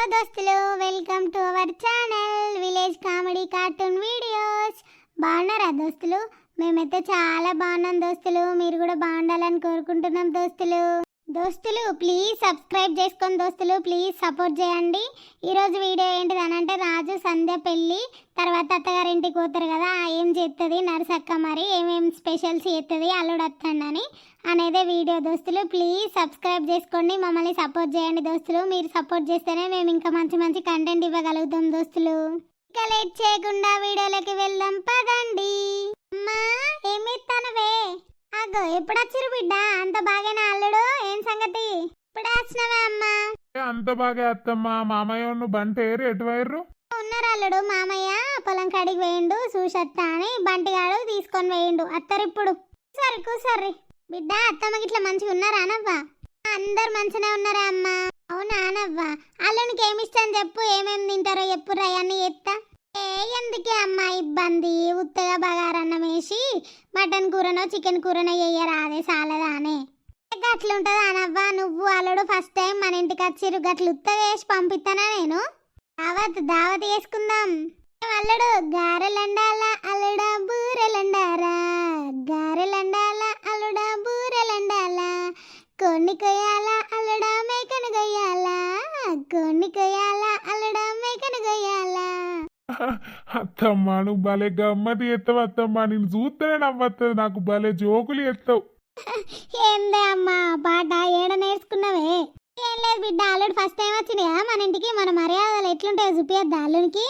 Hello దోస్తులు welcome to our channel village comedy cartoon videos. బాగున్నారా దోస్తులు? మేమైతే చాలా బాగున్నాం దోస్తులు మీరు కూడా బాగుండాలని కోరుకుంటున్నాం దోస్తులు. దోస్తులు ప్లీజ్ సబ్స్క్రైబ్ చేసుకొని దోస్తులు ప్లీజ్ సపోర్ట్ చేయండి. ఈరోజు వీడియో ఏంటిది అని అంటే రాజు సంధ్య పెళ్ళి తర్వాత అత్తగారింటికి పోతారు కదా ఏం చేస్తుంది నర్సక్క మరి ఏమేం స్పెషల్స్ చేస్తుంది అల్లుడు వస్తాడని అనేదే వీడియో. దోస్తులు ప్లీజ్ సబ్స్క్రైబ్ చేసుకోండి మమ్మల్ని సపోర్ట్ చేయండి దోస్తులు. మీరు సపోర్ట్ చేస్తేనే మేము ఇంకా మంచి మంచి కంటెంట్ ఇవ్వగలుగుతాం దోస్తులు. ఇంకా లేట్ చేయకుండా వీడియోలోకి వెళ్దాం పదండి. అమ్మా ఏమి ఇస్తానవే అగో ఎప్పుడు వచ్చిరు బిడ్డ? అంత బాగానే అల్లుడు. ఏం సంగతి? ఇప్పుడు వచ్చినవే అమ్మా అంత బాగా అత్తమ్మా మామయ్య నువ్వు బంటేరు ఎటు వైర్రు ఉన్నారు అల్లుడు? మామయ్య పొలం కాడికి వేయండు చూసత్తా అని బంటిగాడు తీసుకొని వేయండు అత్తరిప్పుడు సరే కూసర్రి బిడ్డ అత్తమ్మ గిట్ల మంచిగా ఉన్నారా అనవ్వా? అందరు మంచిగానే ఉన్నారా అమ్మా. అవునా అనవ్వా? అల్లునికి ఏమి ఇష్టం చెప్పు ఏమేమి తింటారో చెప్పురా అవన్నీ ఎత్తా ఏ ఎందుకే అమ్మా ఇబ్బంది? ఉత్తగా బగారన్నం వేసి మటన్ కూరనో చికెన్ కూరనో వేయరా అదే సాలదానే అట్లుంటది అనవ్వా? నువ్వు అల్లుడు ఫస్ట్ టైం మన ఇంటికి వచ్చిర్రు గట్లు ఉత్తగా వేసి పంపిస్తానా నేను? దావత్ దావత్ వేసుకుందాం. అల్లుడు? గారెలండాల అల్లుడా బూరెలండారా? గారెలండాల అల్లుడా బూరెలండాల? కొన్ని కొయ్యాల అల్లుడా మేకను కొయ్యాల? కొన్ని కొయ్యాల అల్లుడా మేకను కొయ్యాల? అత్తమ్మా నువ్వు భలే గమ్మతి ఎత్తావు అత్తమ్మా. నేను చూస్తేనే నవ్వత్తది. నాకు భలే జోకులు ఎత్తావు ఏందే అమ్మా పాట ఏడ నేర్చుకున్నావే? ఏం లేదు బిడ్డ అల్లుడు ఫస్ట్ టైం వచ్చినాయా మన ఇంటికి మన మర్యాదలు ఎట్లుంటాయో చూపియద్దా అల్లునికి?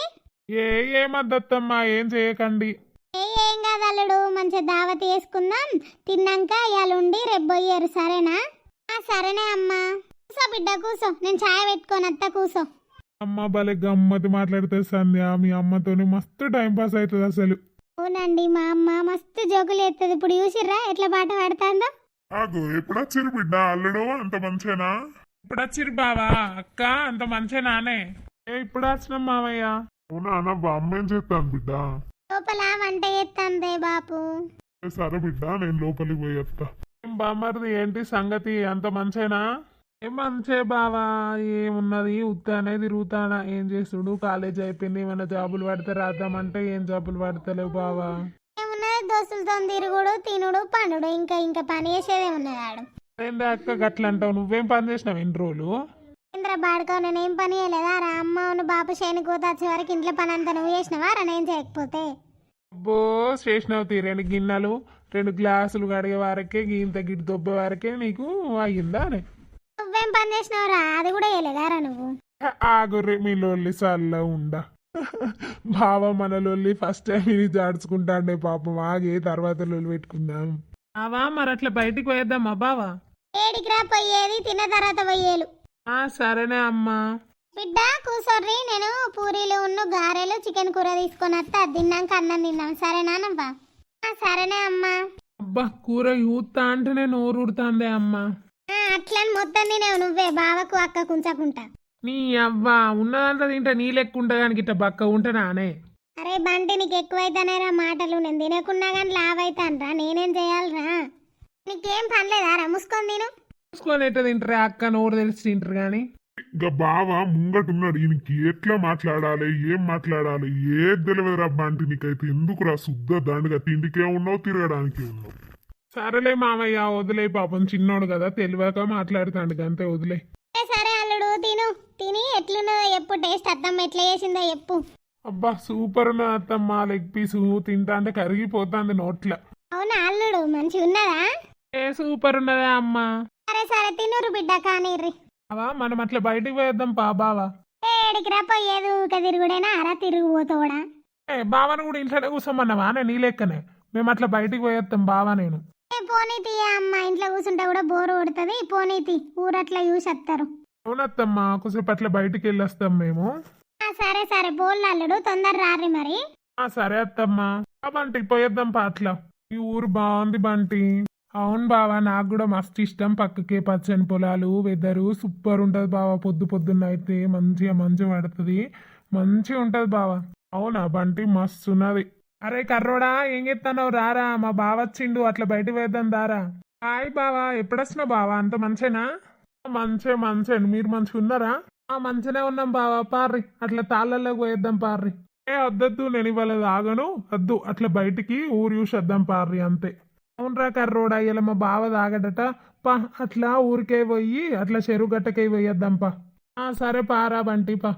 ఏ ఏమద్దత్తమ్మా ఏం చేయకండి. ఏ ఏం కాదు అల్లుడు మంచిగా దావత్ చేసుకుందాం. తిన్నాక ఇవాళ ఉండి రేపు పోయారు సరేనా? ఆ సరేనే అమ్మా. కూసో బిడ్డ కూసో. నేను ఛాయ్ పెట్టుకొని అత్త కూసో. అమ్మ భలే గమ్మతి మాట్లాడితే సంధ్య. మీ అమ్మతోని మస్తు టైం పాస్ అవుతుంది అసలు. అవునండి మా అమ్మ మస్తు జోకులు ఎత్తది ఇప్పుడు చూసిర్రా ఎట్లా పాట పాడుతుందో? ఆగు ఎప్పుడొచ్చిరు బిడ్డ అల్లుడు అంత మంచేనా? ఇప్పుడు వచ్చిరు బావా? అక్క అంత మంచి నానే ఏ ఇప్పుడు వచ్చినాం మామయ్య అవునా అన్న అమ్మ ఏం చేస్తాను బిడ్డ? లోపల వంట చేస్తాందే బాపు. సరే బిడ్డ నేను లోపలికి పోయి వస్తా ఏం బామ్మర్ది ఏంటి సంగతి? అంత మంచేనా? మంచే బావా? ఏమున్నది? ఉత్తానే తిరుగుతానా. ఏం చేస్తుడు? కాలేజ్ అయిపోయింది. ఏమైనా జాబులు పడితే రాద్దామంటే ఏం జాబులు పడతలేవు బావా. ఏమున్నది? దోస్తులతో తిరుగుడు తినుడు పండుడు ఇంకా ఇంకా పని చేసేదే ఉన్నది ఆడు. ఏంది అక్క గట్ల అంటావు నువ్వేం పని చేసినావు ఎన్ని రోజులు? ఇంద్ర బాడుకో నేనేం పని చేయలేదా? రా అమ్మ ఉన్న బాపు శని కూత వచ్చే వరకు ఇంట్లో పని అంతా నువ్వు చేసినవా? రా నేను చేయకపోతే. అబ్బో చేసినావు తీ రెండు గిన్నెలు రెండు గ్లాసులు కడిగే వరకే ఇంత గిడ్డు దొబ్బే వరకే నీకు అయ్యిందా అని. నువ్వేం పని చేసినావురా? అది కూడా చేయలేదా రా నువ్వు? ఆగుర్రి మీ లొల్లి సల్ల ఉండ. బావ మన లొల్లి ఫస్ట్ టైం ఇది జాడ్చుకుంటాండే పాపం. ఆగి తర్వాత లొల్లి పెట్టుకుందాం. అవా మరి అట్లా బయటికి పోయేద్దామా బావా? ఏడికి రా పోయేది తిన్న తర్వాత పోయేలు. ఆ సరేనే అమ్మా. బిడ్డ కూసోర్రి నేను పూరీలు ఉన్ను గారెలు చికెన్ కూర తీసుకొని వస్తే. అది తిన్నాక అన్నం తిన్నాం సరేనా నవ్వా? ఆ, సరేనే అమ్మా. అబ్బా కూర యూత్తా అంటేనే నోరు ఉడుతాందే అమ్మా. అట్లని మొత్తం తినేవు నువ్వే బావకు అక్క కుంచకుంటా నీ అవ్వా ఉన్నదంతా తింటే నీ లెక్క ఉంటా కానీ ఇట్లా బక్క ఉంటే నానే అరే బంటి నీకు ఎక్కువైతేనేరా మాటలు నేను తినకున్నా కానీ లావైతానరా నేనేం చేయాలరా? నీకేం పనిలేదా రా మూసుకొని తిను. చూసుకొని ఎట్లా తింటారే అక్క నోరు తెలిసి తింటారు కానీ ఇంకా బావ ముంగటున్నాడు ఈయనకి ఎట్లా మాట్లాడాలి ఏం మాట్లాడాలి ఏది తెలియదురా బంటి నీకైతే ఎందుకురా శుద్ధ దండగా తిండికే ఉన్నావు తిరగడానికి ఉన్నావు. సరేలే మామయ్య వదిలే పాపం చిన్నోడు కదా తెలియక మాట్లాడుతాడు అంతే వదిలే. సరే అల్లుడు తిను. తిని ఎట్లున్నదో చెప్పు టేస్ట్ అత్తమ్మ ఎట్లా చేసిందో చెప్పు. అబ్బా సూపర్ ఉన్నది అత్తమ్మ లెగ్ పీసు తింటా అంటే కరిగిపోతుంది నోట్ల. అవునా అల్లుడు మంచిగా ఉన్నదా? ఏ సూపర్ ఉన్నదే అమ్మా? సరే సరే తినురు బిడ్డ కానీర్రి. అవా మనం అట్లా బయటికి పోయేద్దాం పా బావా. ఏడికి రా పోయేది? ఊక తిరుగుడేనా? అరా తిరిగిపోతావుడా ఏ బావని కూడా ఇంట్లోనే కూర్చోమన్నావా? నేను నీ లెక్కనే. మేము అట్లా బయటికి పోయేస్తాం బావా నేను. ఏ పోనీతి అమ్మ ఇంట్లో కూర్చుంటే కూడా బోరు కొడుతుంది. పోనీతి ఊరట్లా చూసి వస్తారు అవునత్తమ్మా కొద్దిసేపు అట్లా బయటికి వెళ్ళొస్తాం మేము. ఆ, సరే సరే బోల్ అల్లుడు తొందర రారి మరి. ఆ సరే అత్తమ్మా. ఆ బంటి పోయేద్దాం పా అట్లా ఈ ఊరు బాగుంది బంటి. అవును బావా నాకు కూడా మస్తు ఇష్టం. పక్కకే పచ్చని పొలాలు వెదరు సూపర్ ఉంటది బావా. పొద్దు పొద్దున్న అయితే మంచిగా మంచి పడుతుంది. మంచిగా ఉంటది బావా. అవునా బంటి? మస్తు ఉన్నది. అరే కర్రోడా ఏం చెప్తానో రారా మా బావ వచ్చిండు అట్లా బయట వేద్దాం దారా. హాయ్ బావా ఎప్పుడొచ్చినా బావా? అంత మంచేనా? మంచే మంచే మీరు మంచిగా ఉన్నారా? ఆ మంచిగానే ఉన్నాం బావా పార్రి. అట్లా తాళ్ళల్లోకి పోయేద్దాం పార్రి. ఏ వద్దద్దు నేను ఇవాళ తాగను వద్దు అట్లా బయటికి ఊరు చూసి వద్దాం పార్రి అంతే. అవునరా కర్రోడా ఇలా మా బావ తాగడట. పా అట్లా ఊరికే పోయి అట్లా చెరువు గట్టకే పోయేద్దాం పా. ఆ సరే పారా బంటి పా.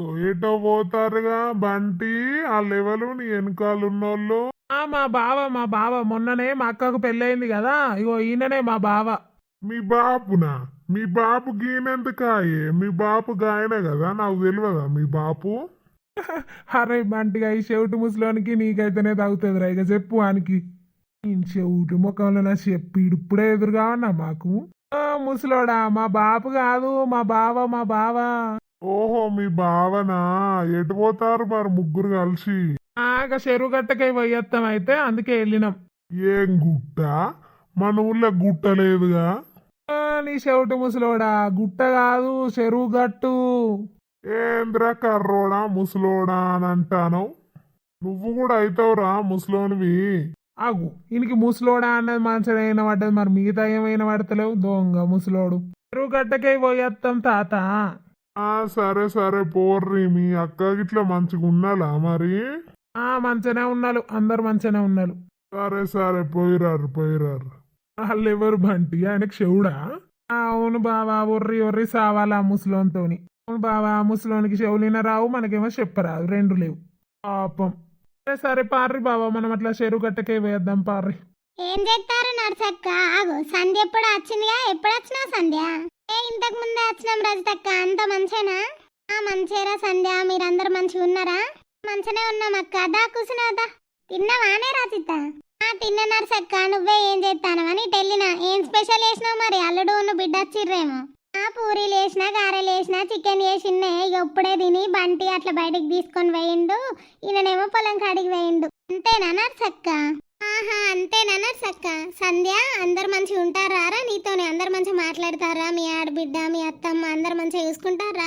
ఏటో పోతారుగా బంటి. ఆ లెవెల్ నీ వెనకాల ఉన్నోళ్ళు. ఆ మా బావ మా బావ. మొన్ననే మా అక్కకు పెళ్ళయింది కదా. ఇగో ఈయననే మా బావ. మీ బాపునా? మీ బాపు గీనెందుకాయే మీ బాపు గాయనే కదా నాకు తెలియదా మీ బాపు? అరే బంటిగా ఈ చెవిటి ముసలోనికి నీకైతేనే తాగుతుంది రా ఇక చెప్పు వానికి. చెవిటి ముఖంలో నా చెప్పి ఇప్పుడే ఎదురుగా ఉన్నా మాకు. ముసలోడా మా బాపు కాదు మా బావ మా బావ. ఓహో మీ బావనా ఎటు పోతారు మరి ముగ్గురు కలిసి? ఆగ చెరువు గట్టకై పోయేత్తాం అయితే అందుకే వెళ్ళినాం. ఏం గుట్ట? మన ఊళ్ళో గుట్ట లేదుగా? నీ చెవిటి ముసలోడా? గుట్ట కాదు చెరువు గట్టు ఏంద్ర కర్రోడా ముసలోడా అని అంటాను? నువ్వు కూడా అవుతావురా ముసలోనివి. ఆగు ఈయనకి ముసలోడా అన్నది మంచిగా అయిన పడ్డది మరి మిగతా ఏమైనా పడతలేవు? దొంగ ముసలోడు. చెరువు గట్టకై పోయేత్తాం తాత. సరే సరే పోర్రి మీ అక్క గిట్ల మంచిగా ఉన్నాలా మరి? ఆ మంచిగానే ఉన్నారు. అందరు మంచిగానే ఉన్నారు. సరే సరే పోయిరారు పోయిరారు. వాళ్ళు ఎవరు బంటి? ఆయనకు చెవుడా? ఆ, అవును బావా ఒర్రి ఒర్రి సావాలా ఆ ముసలోనితోని. అవును బావా ఆ ముసలోనికి చెవులిన రావు మనకేమో చెప్పరాదు రెండు లేవు. పాపం. సరే సరే పార్రి బావా మనం అట్లా చెరువు గట్టకే వేద్దాం పార్రి. ఏం చేస్తారు నర్సక్క? ఆగు సంధ్య ఎప్పుడు వచ్చిందిగా? ఎప్పుడు వచ్చినావు సంధ్య? ఏ ఇంతకు ముందే వచ్చినాం రజతక్క అంత మంచేనా? ఆ మంచేరా సంధ్య మీరందరు మంచిగా ఉన్నారా? మంచిగానే ఉన్నాం అక్క దా కూర్చున్నావుదా తిన్నావానే రజిత? ఆ తిన్న నర్సక్క నువ్వే ఏం చేస్తానవని టెల్లిన ఏం స్పెషల్ చేసినావు మరి? అల్లుడు నువ్వు బిడ్డ వచ్చిర్రేమో. ఆ పూరీలు వేసినా గారెలు వేసినా చికెన్ చేసిన్నే ఇక తిని బంటి అట్లా బయటికి తీసుకొని వేయిండు ఈయననేమో పొలం కాడికి వేయిండు అంతేనా నర్సక్క? ఆహా అంతేనా నర్సక్క? సంధ్య అందరు మంచిగా ఉంటారా నీతోనే అందరు మంచిగా మాట్లాడతారా? మీ ఆడబిడ్డ మీ అత్తమ్మ అందరు మంచిగా చూసుకుంటారా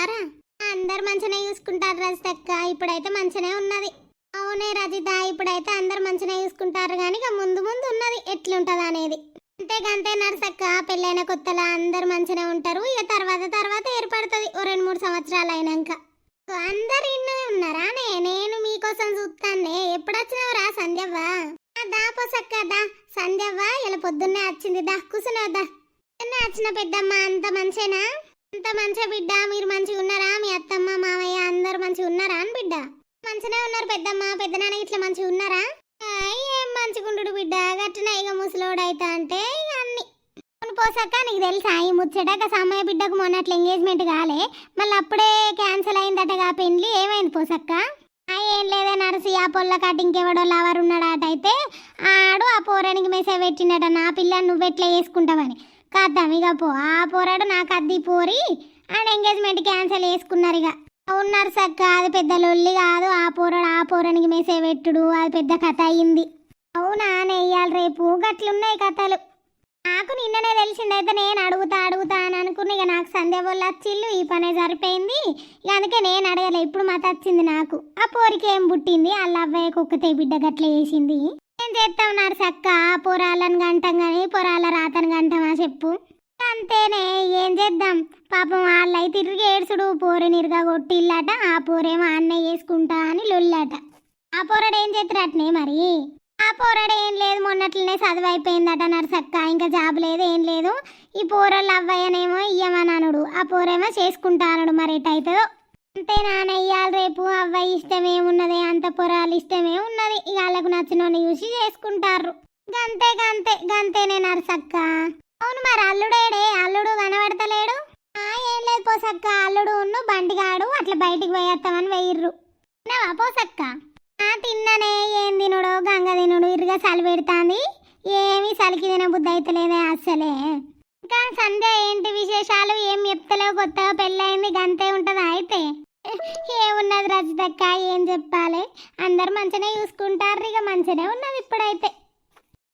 అందరు మంచిగా చూసుకుంటారు రజితక్క. ఇప్పుడైతే మంచిగానే ఉన్నది. అవునే రజిత ఇప్పుడైతే అందరు మంచిగా చూసుకుంటారు కానీ ఇక ముందు ముందు ఉన్నది. ఎట్లుంటది అనేది. అంతేకంతే నర్సక్క పెళ్ళైన కొత్తలా అందరు మంచిగానే ఉంటారు. ఇక తర్వాత తర్వాత ఏర్పడుతుంది. ఓ రెండు మూడు సంవత్సరాలు అయినాక. అందరు ఇన్నే ఉన్నారా? నే నేను మీకోసం చూస్తానే ఎప్పుడు వచ్చినావురా సంధ్యవ్వ? దా పోసక్క దా. సంధ్యవ్వ ఇలా పొద్దున్నే వచ్చింది దా కూర్చున్నావు దా. పొద్దున్నే వచ్చిన పెద్దమ్మ అంత మంచేనా? అంత మంచిగా బిడ్డ మీరు మంచిగా ఉన్నారా? మీ అత్తమ్మ మామయ్య అందరు మంచిగా ఉన్నారా అని బిడ్డ. మంచిగా ఉన్నారు పెద్దమ్మ పెద్దనాన్న ఇట్లా మంచిగా ఉన్నారా? ఏం మంచిగుండు బిడ్డ గట్టున ఇక ముసలోడు అయితే అంటే ఇక అన్ని. అవును పోసాక నీకు తెలుసా ఈ ముచ్చట? సమయ బిడ్డకు మొన్నట్లు ఎంగేజ్మెంట్ కాలే. మళ్ళీ అప్పుడే క్యాన్సిల్ అయిందటగా పెళ్ళి ఏమైంది పోసక్క ఏం లేదే నర్సి ఆ పొల్ల కటింగ్ ఎవడో లవర్ ఉన్నాడట అయితే ఆడు ఆ పోరానికి మెసేజ్ పెట్టినట నా పిల్లని నువ్వెట్లా చేసుకుంటావని. కద్దాం ఇక పో. ఆ పోరాడు నాకు అద్ది పోరి ఆడ ఎంగేజ్మెంట్ క్యాన్సిల్ చేసుకున్నారు ఇక ఉన్నారు సక్క అది పెద్ద లొల్లి కాదు ఆ పోరాడు ఆ పోరానికి మెసేజ్ పెట్టుడు అది పెద్ద కథ అయింది. అవునా నెయ్యాలి రేపు గట్లున్నాయి కథలు. నాకు నిన్ననే తెలిసిందైతే నేను అడుగుతా అడుగుతా అని అనుకుని ఇక నాకు సంధ్య వాళ్ళు వచ్చిల్లు ఈ పనే సరిపోయింది. ఇక అందుకే నేను అడగలే ఇప్పుడు మత వచ్చింది నాకు. ఆ పోరికి ఏం పుట్టింది? వాళ్ళ అవ్వయ్య కుక్కతే బిడ్డ గట్ల వేసింది ఏం చేస్తా ఉన్నారు సక్క? పొరాలను గంటం కానీ పొరాల రాతను గంటమా చెప్పు. అంతేనే ఏం చేద్దాం? పాపం వాళ్ళై తిరిగి ఏడ్చుడు. పోరు నిరుగా కొట్టిల్లట ఆ పోరేమో అన్నయ్య వేసుకుంటా అని లొల్లట. ఆ పోరడు ఏం చేస్తురట్నే మరి? ఆ పోరాడు ఏం లేదు మొన్నట్లనే చదువు అయిపోయిందట నర్సక్క. ఇంకా జాబ్ లేదు ఏం లేదు. ఈ పోరాళ్ళు అవ్వయ్యనేమో ఇయ్యమననుడు ఆ పోరేమో చేసుకుంటానడు మరి ఎటైతుందో. అంతే నాన్న ఇయ్యాలి రేపు అవ్వయ్య ఇష్టమే ఉన్నది అంత పొరాలు ఇష్టమే ఉన్నది ఇక వాళ్ళకు నచ్చిన చూసి చేసుకుంటారు గంతే గంతే గంతేనే నర్సక్క. అవును మరి అల్లుడేడే అల్లుడు కనబడతలేడు? ఆ ఏం లేదు పోసక్క. అల్లుడు ఉన్ను బండిగాడు అట్లా బయటికి పోయేస్తామని వెయ్యర్రు. పోసక్క? ఆ తిన్ననే. ఏం తినుడో గంగ తినుడు ఇరుగా చలి పెడుతుంది. ఏమీ చలికి తిన బుద్ధి అయితలేదే అస్సలే. ఇంకా సంధ్య ఏంటి విశేషాలు? ఏం చెప్తలేవు కొత్తగా పెళ్ళయింది గంతే ఉంటదా అయితే? ఏమున్నది రజితక్క ఏం చెప్పాలి? అందరు మంచిగానే చూసుకుంటారు ఇక మంచిగానే ఉన్నది ఇప్పుడైతే.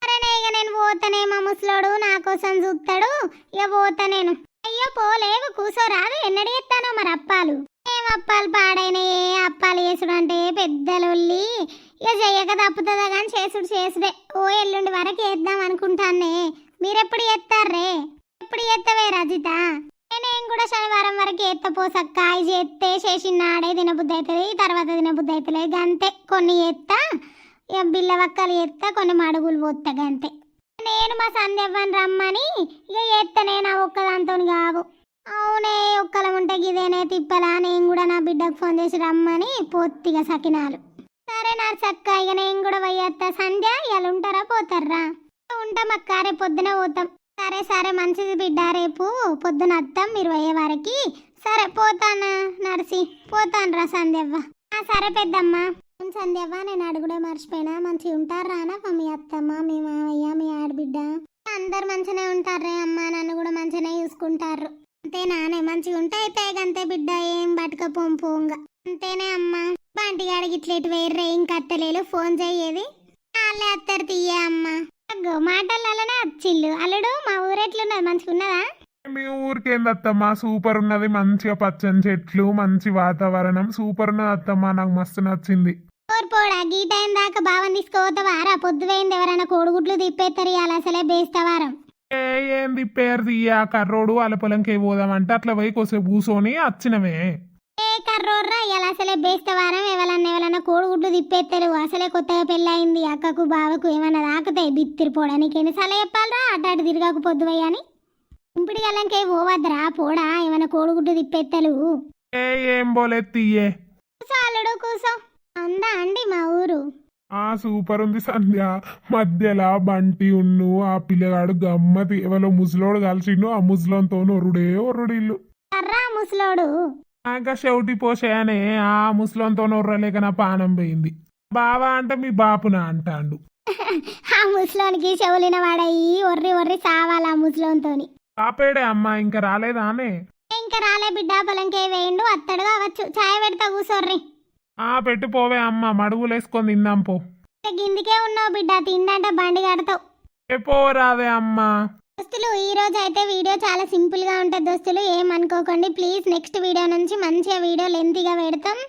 సరేనే ఇక నేను పోతానే మా ముసలోడు నా కోసం చూస్తాడు ఇక పోతా నేను. అయ్యో పోలేవు కూసోరాదు ఎన్నడి ఎత్తానో మరి అప్పాలు. అప్పాలు పాడైన అప్పాలు చేసుడు అంటే పెద్దలొల్లి. ఇక చెయ్యక తప్పుతుందా కానీ చేసుడు చేసుడే. ఓ ఎల్లుండి వరకు వేద్దాం అనుకుంటానే మీరెప్పుడు చేస్తారే ఎప్పుడు ఎత్తవే రజిత? నేను కూడా శనివారం వరకు ఎత్త పోసక్క ఇది ఎత్తే చేసినాడే తినబుద్ధి అవుతుంది తర్వాత తినబుద్ధి అవుతుంది గంతే. కొన్ని ఎత్తా ఇక బిల్లవక్కలు ఎత్తా కొన్ని మడుగులు పోతా గంతే. నేను మా సంధ్యవ్వని రమ్మని ఇక ఎత్తనే నా ఒక్కదాంతో కావు. అవునే ఒక్కలం ఉంటే గిదేనే తిప్పలా. నేను కూడా నా బిడ్డకు ఫోన్ చేసి రమ్మని పొత్తిగా సకినాలు సరే నా చక్క ఇక నేను కూడా పోయేస్తా సంధ్య ఇవాళ ఉంటారా? పోతారా ఉంటాం అక్క రేపు పొద్దున పోతాం. సరే సరే మంచిది బిడ్డ రేపు పొద్దున వస్తాం మీరు పోయే వారికి. సరే పోతానా నర్సి? పోతానురా సంధ్యవ్వ. ఆ, సరే పెద్దమ్మ. సంధ్యవ్వ నేను అడుగుడే మర్చిపోయినా. మంచిగా ఉంటారా నా మీ అత్తమ్మ మీ మావయ్య మీ ఆడబిడ్డ. అందరు మంచిగానే ఉంటారే అమ్మ. నన్ను కూడా మంచిగానే చూసుకుంటారు అంతేనానే మంచిగా ఉంటే అయితే అంతే బిడ్డ ఏం బతకపోం పోంగా. అంతేనే అమ్మా. బంటిగాడికి ఇట్లేటి వేర్రే ఇంకా అత్తలేలు ఫోన్ చెయ్యేది? వాళ్ళే అత్తరు తీయే అమ్మా. అగ్గో మాటలలోనే వచ్చిల్లు అల్లుడు మా ఊరెట్లున్నది మంచిగా ఉన్నదా? మీ ఊరికేంది అత్తమ్మా? సూపర్ ఉన్నది మంచిగా పచ్చని చెట్లు మంచి వాతావరణం. సూపర్ ఉన్నది అత్తమ్మా నాకు మస్తు నచ్చింది. పోడా గీ టైం దాకా బావని తీసుకోవతావారా పొద్దుపోయింది ఎవరైనా కోడిగుడ్లు తిప్పేస్తారు ఇవాళ అసలే బేస్తవారం. ఏ ఏంది పేరు తీయ కర్రోడు వాళ్ళ పొలంకి పోదామంటే అట్లా పోయి కొద్దిసేపు కూర్చొని వచ్చినవే ఏ కర్రోర్రా ఇవాళ అసలే బేస్తవారం ఎవరన్నా ఎవరన్నా కోడిగుడ్లు తిప్పేస్తారు అసలే కొత్తగా పెళ్ళయింది. అక్కకు బావకు ఏమన్నా తాకుతాయి బిత్తిరిపోవడానికి ఎన్నిసార్లు చెప్పాలరా అటు అటు తిరగకు పొద్దుపోయి అని. ఇంపిడి గల్లంకే పోవద్దురా పోడా. ఏమైనా కోడిగుడ్లు తిప్పేత్తలు ఏ ఏం పోలే తీయే. కూసో అల్లుడు కూసో. అందా అండి మా ఊరు. ఆ సూపర్ ఉంది సంధ్య. మధ్యలో బంటి ఉన్ను ఆ పిల్లగాడు గమ్మతి. ఎవరో ముసలోడు కలిసిండు ఆ ముసలంతో ఒరుడే ఒరుడిల్లు కర్రా ముసలోడు. ఇంకా చెవిటి పోసాయనే ఆ ముసలంతో ఒర్రలేక నా పానం పోయింది. బావా అంటే మీ బాపునా అంటాండు. ఆ ముసలోనికి చెవులిన వాడయి ఒర్రి ఒర్రి సావాలి ఆ ముసలోనితోని. పాపేడే అమ్మా ఇంకా రాలేదానే? ఇంకా రాలే బిడ్డ పొలంకే వేయండు అత్తడు కావచ్చు. ఛాయ్ పెడతా కూసోర్రి. ఆ పెట్టు పోవే అమ్మ మడుగులేసుకొని తిందాం పో. గిందికే ఉన్నావు బిడ్డ తిండంటే బండి కడతావు. ఏ పోరాదే అమ్మా. దోస్తులు ఈ రోజు అయితే వీడియో చాలా సింపుల్గా ఉంటుంది దోస్తులు ఏమనుకోకండి. ప్లీజ్ నెక్స్ట్ వీడియో నుంచి మంచిగా వీడియో లెంతీగా పెడతాం.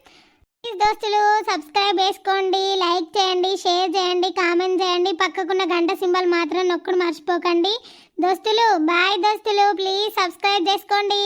ప్లీజ్ దోస్తులు సబ్స్క్రైబ్ చేసుకోండి లైక్ చేయండి షేర్ చేయండి కామెంట్ చేయండి. పక్కకున్న గంట సింబల్ మాత్రం నొక్కుడు మర్చిపోకండి. దోస్తులు బాయ్ దోస్తులు ప్లీజ్ సబ్స్క్రైబ్ చేసుకోండి.